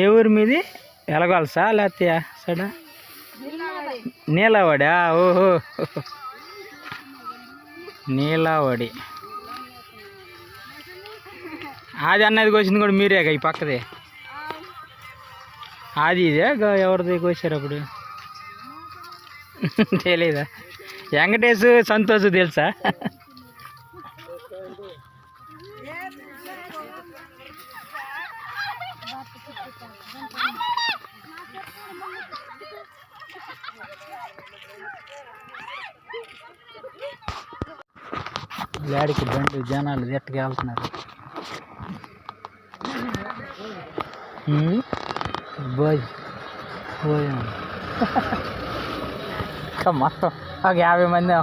ఏ ఊరు మీది? ఎలగొలసా లేకపోతే సడా? నీలవాడా? ఓహో. నీలావడి. అది అన్నది కోసింది కూడా మీరేగా ఈ పక్కదే? అది ఇదే? ఎవరిది కోసారు అప్పుడు? తెలీదా? వెంకటేష్ సంతోష్ తెలుసా? గాడికి బండి జనాలు ఎట్టుకు ભાઈ હોય કમાતો હવે આવે મને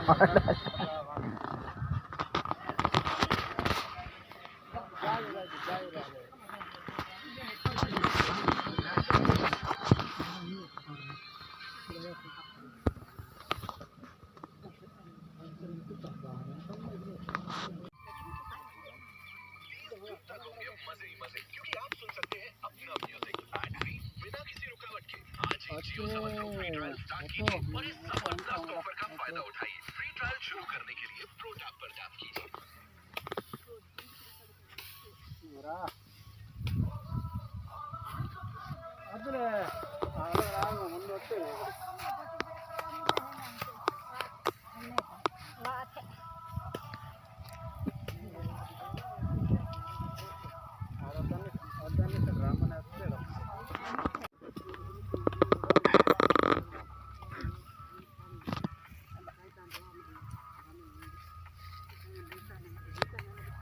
ఒక యాభై మంది ఏమో.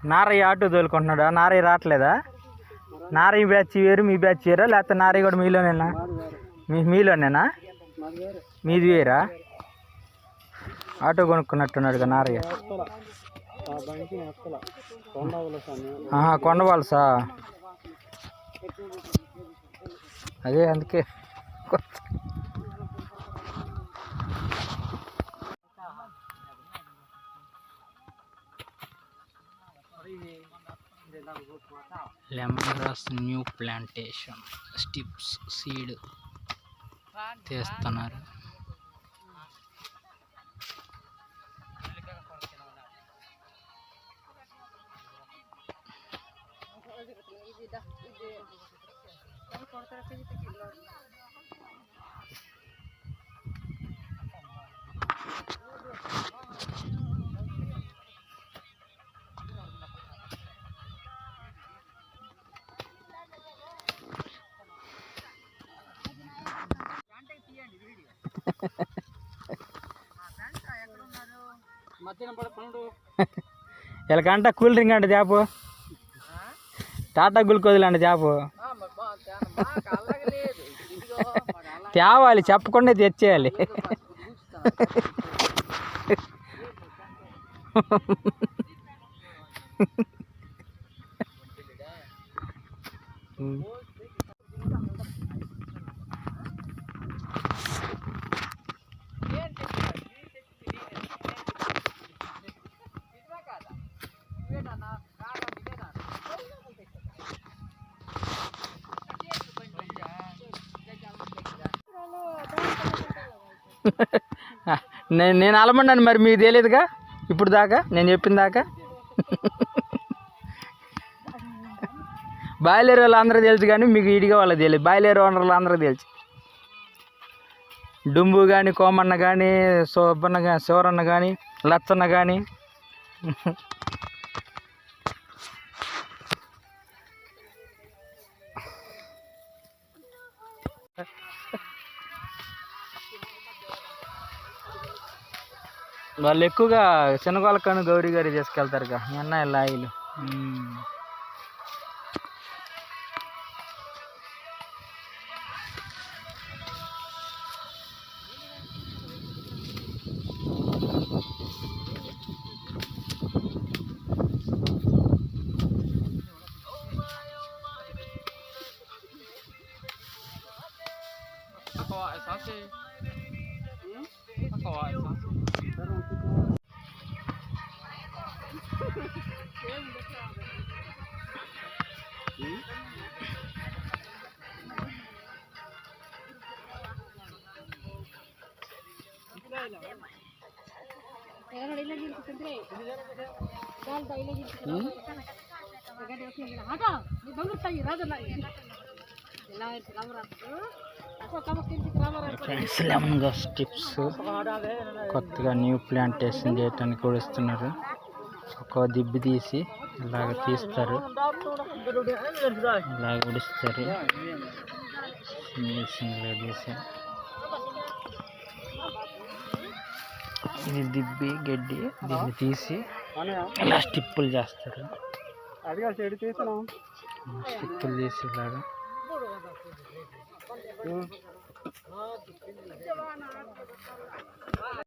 నారయ్య ఆటో తోలుకుంటున్నాడా? నారయ్య రావట్లేదా? నారయ్య బ్యాచ్ వేరు మీ బ్యాచ్ వేరా? లేకపోతే నారయ్య కూడా మీలోనేనా? మీ మీలోనేనా? మీది వేరా? ఆటో కొనుక్కున్నట్టున్నాడుగా నారయ్య. ఆహా కొండవాల్సా? అదే అందుకే lemon grass new plantation స్టిప్స్ seed తీస్తున్నారు. వీళ్ళకంట కూల్ డ్రింక్ అంటే చేపు టాటా గ్లూకోజులు అంటే చేపు తేవాలి చెప్పకుండా తెచ్చేయాలి. నేను నేను అలమన్నాను మరి మీకు తెలియదుగా? ఇప్పుడు దాకా? నేను చెప్పిన దాకా? బాయిలేరు వాళ్ళు అందరూ తెలుసు కానీ మీకు ఇడిగా వాళ్ళకి తెలియదు. బాయిలేరు ఓనర్లు అందరూ తెలుసు. డుంబు కానీ కోమన్న కానీ సోబన్న కానీ శివరన్న కానీ లచ్చన్న కానీ వాళ్ళు ఎక్కువగా శనగోలకను గౌరీ గారి తీసుకెళ్తారు కదా మీ అన్న లాయిలు friends lemon grass tips. కొత్తగా న్యూ ప్లాంటేషన్ చేయటానికి కూడా ఇస్తున్నారు. ఒక దిబ్బి తీసి ఇలాగ తీస్తారు. ఇలాగ ఉడిస్తారు సింగిల్ సింగిల్ తీసి. ఇది దిబ్బి గడ్డి దీన్ని తీసి ఇలా స్టిప్పులు చేస్తారు. స్టిప్పులు తీసి ఇలాగా